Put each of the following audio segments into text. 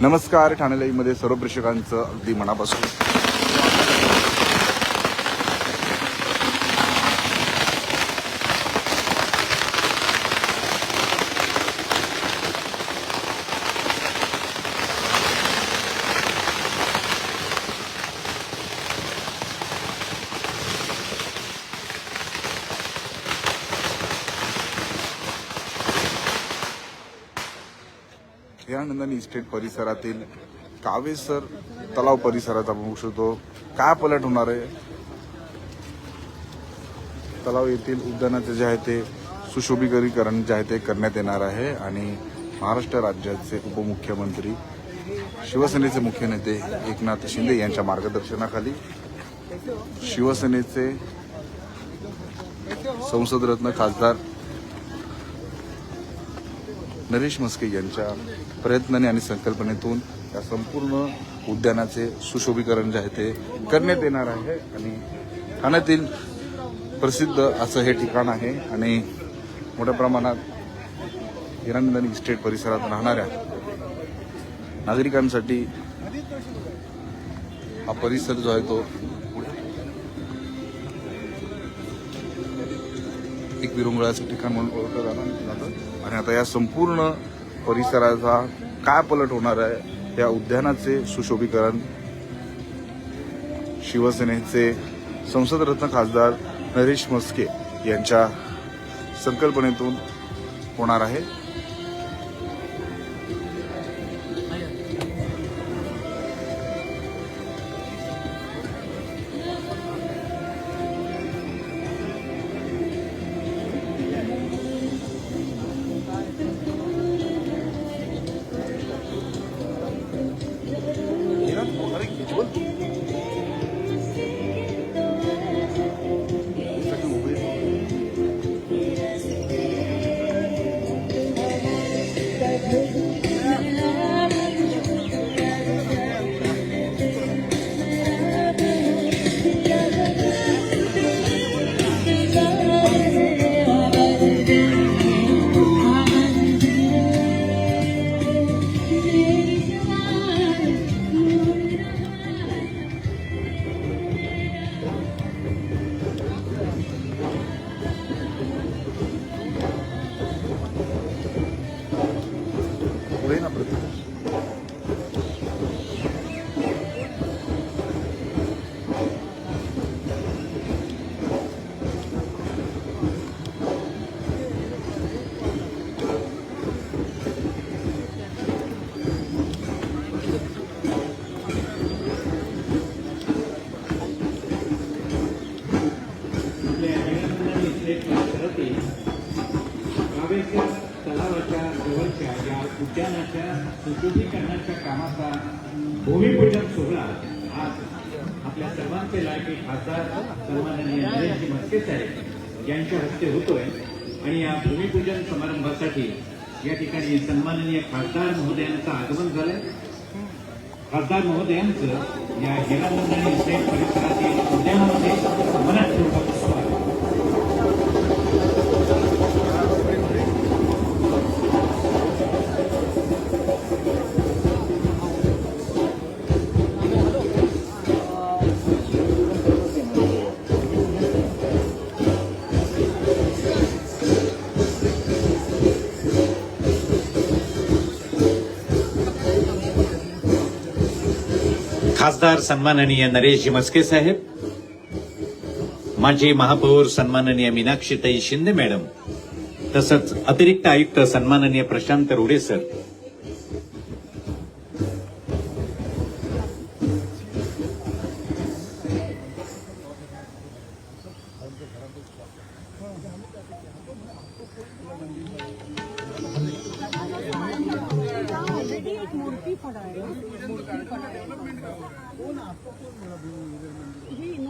नमस्कार ठाणे लाईव्हमध्ये सर्व प्रेक्षकांचं अगदी मनापासून या इस्टेट परिसरातील कावेसर तलाव परिसरात आपण बघू शकतो. काय पलट होणार आहे? तलाव येथील उद्यानाचे जे आहे ते सुशोभीकरीकरण जे आहे ते करण्यात येणार आहे आणि महाराष्ट्र राज्याचे उपमुख्यमंत्री शिवसेनेचे मुख्य नेते एकनाथ शिंदे यांच्या मार्गदर्शनाखाली शिवसेनेचे संसदरत्न खासदार नरेश म्हस्के यांच्या प्रयत्नाने आणि संकल्पनेतून या संपूर्ण उद्यानाचे सुशोभीकरण जे आहे ते करण्यात येणार आहे आणि ठाण्यातील प्रसिद्ध असं हे ठिकाण आहे आणि मोठ्या प्रमाणात हिरानंदानी इस्टेट परिसरात राहणाऱ्या नागरिकांसाठी हा परिसर जो आहे तो एक विरंगुळाचं ठिकाण म्हणून ओळखलं जाणार जातं. आणि आता या संपूर्ण परिसराचा काय पलट होणार आहे या उद्यानाचे सुशोभीकरण शिवसेनेचे संसदरत्न खासदार नरेश म्हस्के यांच्या संकल्पनेतून होणार आहे. उद्यानाच्या सुशोभीकरणाच्या कामाचा भूमिपूजन सोहळा आज आपल्या सर्वांचे लाडके खासदार सन्माननीय नरेशजी म्हस्के साहेब यांच्या हस्ते होतोय. आणि या भूमिपूजन समारंभासाठी या ठिकाणी सन्माननीय खासदार महोदयांचं आगमन झालंय. खासदार महोदयांचं या हिरानंदानी इस्टेट परिसरातील उद्यानामध्ये मनपूर्वक खासदार सन्माननीय नरेशजी मस्के साहेब माजी महापौर सन्माननीय मीनाक्षीताई शिंदे मॅडम तसंच अतिरिक्त आयुक्त सन्माननीय प्रशांत रुडे सर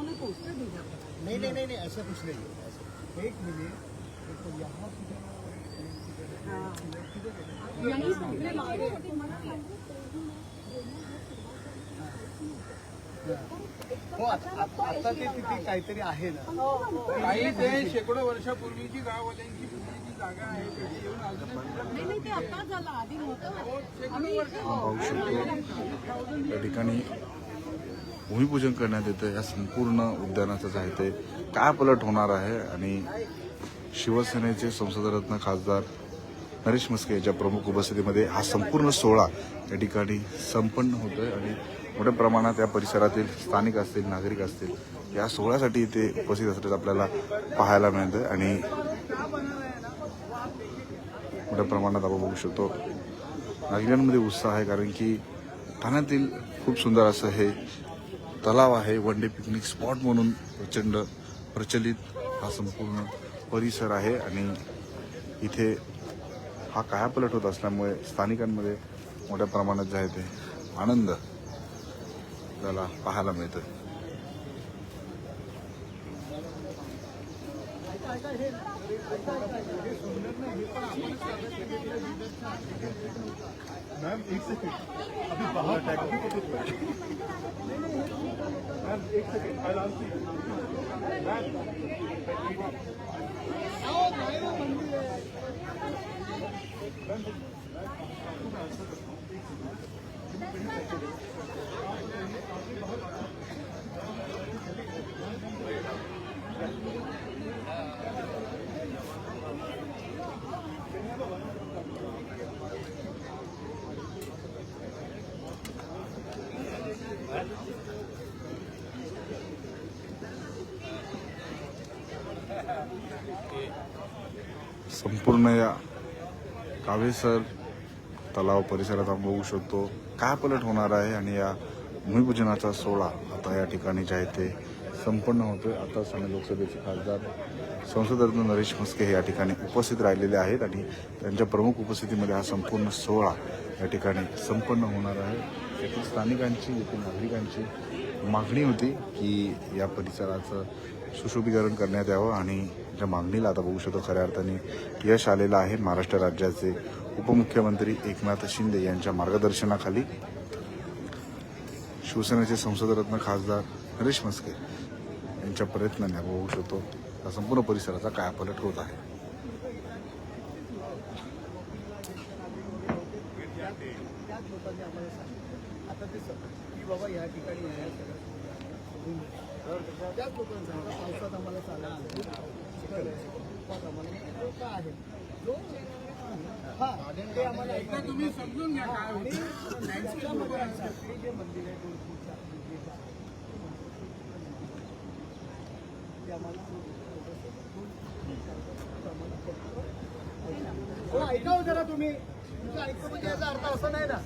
नहीं नहीं नहीं नहीं ऐसा कुछ नहीं है एक मिनट तो यहाँ हो आता ते तिथे काहीतरी आहे ना. काही ते शेकडो वर्षापूर्वीची गाववाल्यांची पूर्वीची नाही नाही ते आता झालं आधी नव्हतं. आम्ही इथे पाहू शकतो या ठिकाणी भूमिपूजन करण्यात येतं या संपूर्ण उद्यानाचं जे आहे ते. काय पलट होणार आहे? आणि शिवसेनेचे संसदरत्न खासदार नरेश मस्के यांच्या प्रमुख उपस्थितीमध्ये हा संपूर्ण सोहळा या ठिकाणी संपन्न होतोय. आणि मोठ्या प्रमाणात या परिसरातील स्थानिक असतील नागरिक असतील या सोहळ्यासाठी इथे उपस्थित असल्याचं आपल्याला पाहायला मिळतं आणि मोठ्या प्रमाणात आपण बघू शकतो. नागरिकांमध्ये उत्साह आहे कारण की ठाण्यातील खूप सुंदर असं हे तलाव आहे वन डे पिकनिक स्पॉट म्हणून प्रचंड प्रचलित हा संपूर्ण परिसर आहे आणि इथे हा कायापलट होत असल्यामुळे स्थानिकांमध्ये मोठ्या प्रमाणात जे आहे ते आनंद त्याला पाहायला मिळतं मैम एक सेकंड अभी बाहर अभी मैम एक सेकंड आई आंसर यू संपूर्ण या कावेसर तलाव परिसरात आपण बघू शकतो. काय पलट होणार आहे आणि या भूमिपूजनाचा सोहळा आता या ठिकाणी जे आहे ते संपन्न होतोय. आता ठाणे लोकसभेचे खासदार संसदरत्न नरेश म्हस्के हे या ठिकाणी उपस्थित राहिलेले आहेत आणि त्यांच्या प्रमुख उपस्थितीमध्ये हा संपूर्ण सोहळा या ठिकाणी संपन्न होणार आहे. येथील स्थानिकांची येथील नागरिकांची मागणी होती की या परिसराचं सुशोभीकरण करण्यात यावं आणि ज्या मागणीला आता बघू शकतो खऱ्या अर्थाने यश आलेलं आहे. महाराष्ट्र राज्याचे उपमुख्यमंत्री एकनाथ शिंदे यांच्या मार्गदर्शनाखाली शिवसेनेचे संसदरत्न खासदार नरेश म्हस्के यांच्या प्रयत्नाने आपण बघू शकतो या संपूर्ण परिसराचा कायापलट होत आहे. लोकांनी आम्हाला सांगितलं आता ते की बाबा या ठिकाणी त्याच लोकांचं पावसात आम्हाला आहे पावसात आम्हाला लोक आहेत. जो हा ते आम्हाला एकदा तुम्ही समजून घ्या आणि त्याच्यामध्ये जे मंदिर आहे दोन आहे, ते आम्हाला हो ऐका हो जरा तुम्ही. तुमचं ऐकतो म्हणजे याचा अर्थ असं नाही ना.